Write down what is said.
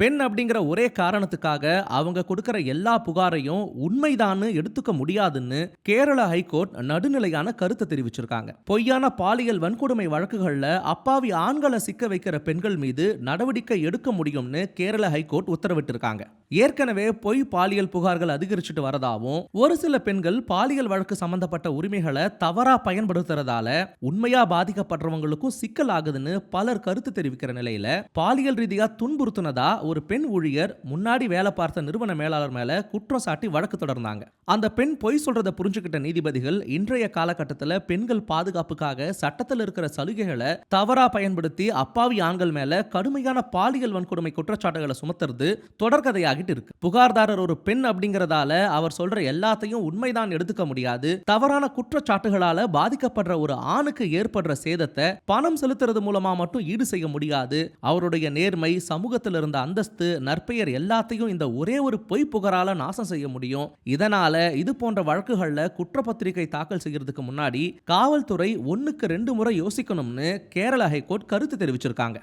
பெண் அப்படிங்கிற ஒரே காரணத்துக்காக அவங்க கொடுக்கிற எல்லா புகாரையும் உண்மைதான்னு எடுத்துக்க முடியாதுன்னு கேரள ஹைகோர்ட் நடுநிலையான கருத்தை தெரிவிச்சிருக்காங்க. பொய்யான பாலியல் வன்கொடுமை வழக்குகள்ல அப்பாவி ஆண்களை சிக்க வைக்கிற பெண்கள் மீது நடவடிக்கை எடுக்க முடியும்னு கேரள ஹைகோர்ட் உத்தரவிட்டிருக்காங்க. ஏற்கனவே பொய் பாலியல் புகார்கள் அதிகரிச்சுட்டு வரதாவும் ஒரு சில பெண்கள் பாலியல் வழக்கு சம்பந்தப்பட்ட உரிமைகளை தவறா பயன்படுத்துறதால உண்மையா பாதிக்கப்படுறவங்களுக்கும் சிக்கல் ஆகுதுன்னு பலர் கருத்து தெரிவிக்கிற நிலையில பாலியல் ரீதியா துன்புறுத்துனதா ஒரு பெண் ஊழியர் முன்னாடி வேலை பார்த்த நிறுவன மேலாளர் மேல குற்றம் சாட்டி வழக்கு தொடர்ந்தாங்க. அந்த பெண் பொய் சொல்றதை புரிஞ்சுக்கிட்ட நீதிபதிகள் இன்றைய காலகட்டத்தில் பெண்கள் பாதுகாப்புக்காக சட்டத்தில் இருக்கிற சலுகைகளை தவறா பயன்படுத்தி அப்பாவி ஆண்கள் மேல கடுமையான பாலியல் வன்கொடுமை குற்றச்சாட்டுகளை சுமத்துறது தொடர்கதையாகிட்டு இருக்கு. புகார்தாரர் ஒரு பெண் அப்படிங்கறதால அவர் சொல்ற எல்லாத்தையும் உண்மைதான் எடுத்துக்க முடியாது. தவறான குற்றச்சாட்டுகளால பாதிக்கப்படுற ஒரு ஆணுக்கு ஏற்படுற சேதத்தை பணம் செலுத்துறது மூலமா மட்டும் ஈடு செய்ய முடியாது. அவருடைய நேர்மை சமூகத்தில் இருந்த அந்த அந்தஸ்து நற்பெயர் எல்லாத்தையும் இந்த ஒரே ஒரு பொய் புகாரால நாசம் செய்ய முடியும். இதனால இது போன்ற வழக்குகள்ல குற்றப்பத்திரிகை தாக்கல் செய்யறதுக்கு முன்னாடி காவல்துறை ஒன்னுக்கு ரெண்டு முறை யோசிக்கணும்னு கேரள ஹைகோர்ட் கருத்து தெரிவிச்சிருக்காங்க.